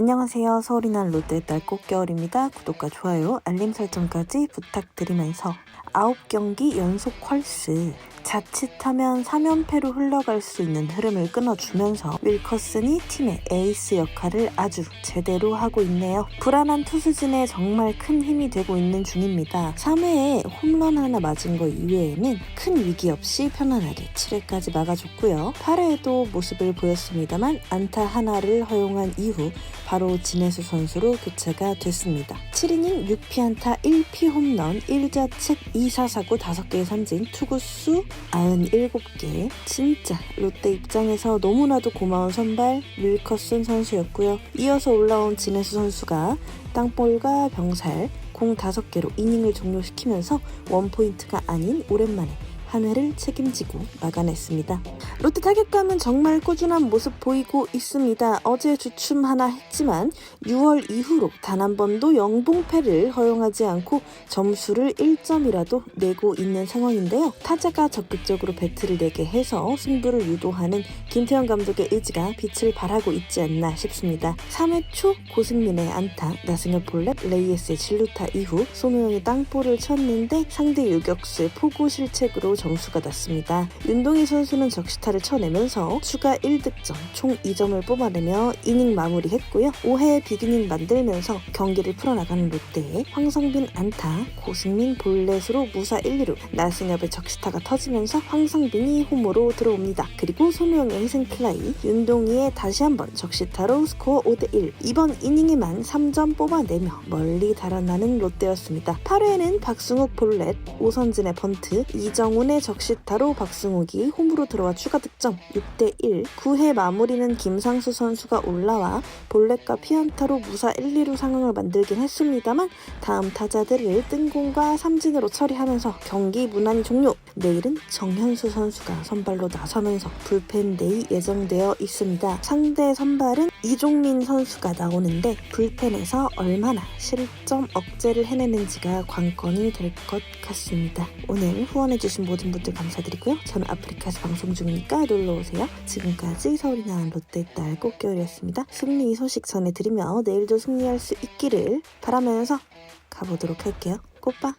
안녕하세요. 서울이 난 롯데 딸 꽃겨울입니다. 구독과 좋아요, 알림 설정까지 부탁드리면서 9경기 연속 컬스 자칫하면 3연패로 흘러갈 수 있는 흐름을 끊어주면서 윌커슨이 팀의 에이스 역할을 아주 제대로 하고 있네요. 불안한 투수진에 정말 큰 힘이 되고 있는 중입니다. 3회에 홈런 하나 맞은 거 이외에는 큰 위기 없이 편안하게 7회까지 막아줬고요. 8회에도 모습을 보였습니다만 안타 하나를 허용한 이후 바로 진해수 선수로 교체가 됐습니다. 7이닝 6피안타 1피 홈런 1자책 2사사구 5개의 삼진 투구수 97개 진짜 롯데 입장에서 너무나도 고마운 선발 윌커슨 선수였고요. 이어서 올라온 진해수 선수가 땅볼과 병살 공 5개로 이닝을 종료시키면서 원포인트가 아닌 오랜만에 한 회를 책임지고 막아냈습니다. 롯데 타격감은 정말 꾸준한 모습 보이고 있습니다. 어제 주춤 하나 했지만 6월 이후로 단 한 번도 영봉패를 허용하지 않고 점수를 1점이라도 내고 있는 상황인데요. 타자가 적극적으로 배트를 내게 해서 승부를 유도하는 김태형 감독의 의지가 빛을 발하고 있지 않나 싶습니다. 3회 초 고승민의 안타, 나승엽 볼넷, 레이에스의 진루타 이후 손호영이 땅볼을 쳤는데 상대 유격수의 포구 실책으로 점수가 났습니다. 윤동희 선수는 적시타를 쳐내면서 추가 1득점, 총 2점을 뽑아내며 이닝 마무리했고요. 5회 비기닝 만들면서 경기를 풀어나가는 롯데에 황성빈 안타, 고승민 볼넷으로 무사 1, 2루, 나승엽의 적시타가 터지면서 황성빈이 홈으로 들어옵니다. 그리고 손호영의 희생플라이, 윤동희의 다시 한번 적시타로 스코어 5대1. 이번 이닝에만 3점 뽑아내며 멀리 달아나는 롯데였습니다. 8회에는 박승욱 볼넷, 오선진의 번트, 이정훈의 적시타로 박승욱이 홈으로 들어와 추가 득점 6대1. 9회 마무리는 김상수 선수가 올라와 볼넷과 피안타로 무사 1, 2루 상황을 만들긴 했습니다만 다음 타자들을 뜬공과 삼진으로 처리하면서 경기 무난히 종료. 내일은 정현수 선수가 선발로 나서면서 불펜 데이 예정되어 있습니다. 상대 선발은 이종민 선수가 나오는데 불펜에서 얼마나 실점 억제를 해내는지가 관건이 될 것 같습니다. 오늘 후원해주신 모든 분들 감사드리고요. 저는 아프리카에서 방송 중이니까 놀러오세요. 지금까지 서울이 나은 롯데 딸 꽃겨울이었습니다. 승리 소식 전해드리며 내일도 승리할 수 있기를 바라면서 가보도록 할게요. 꽃바.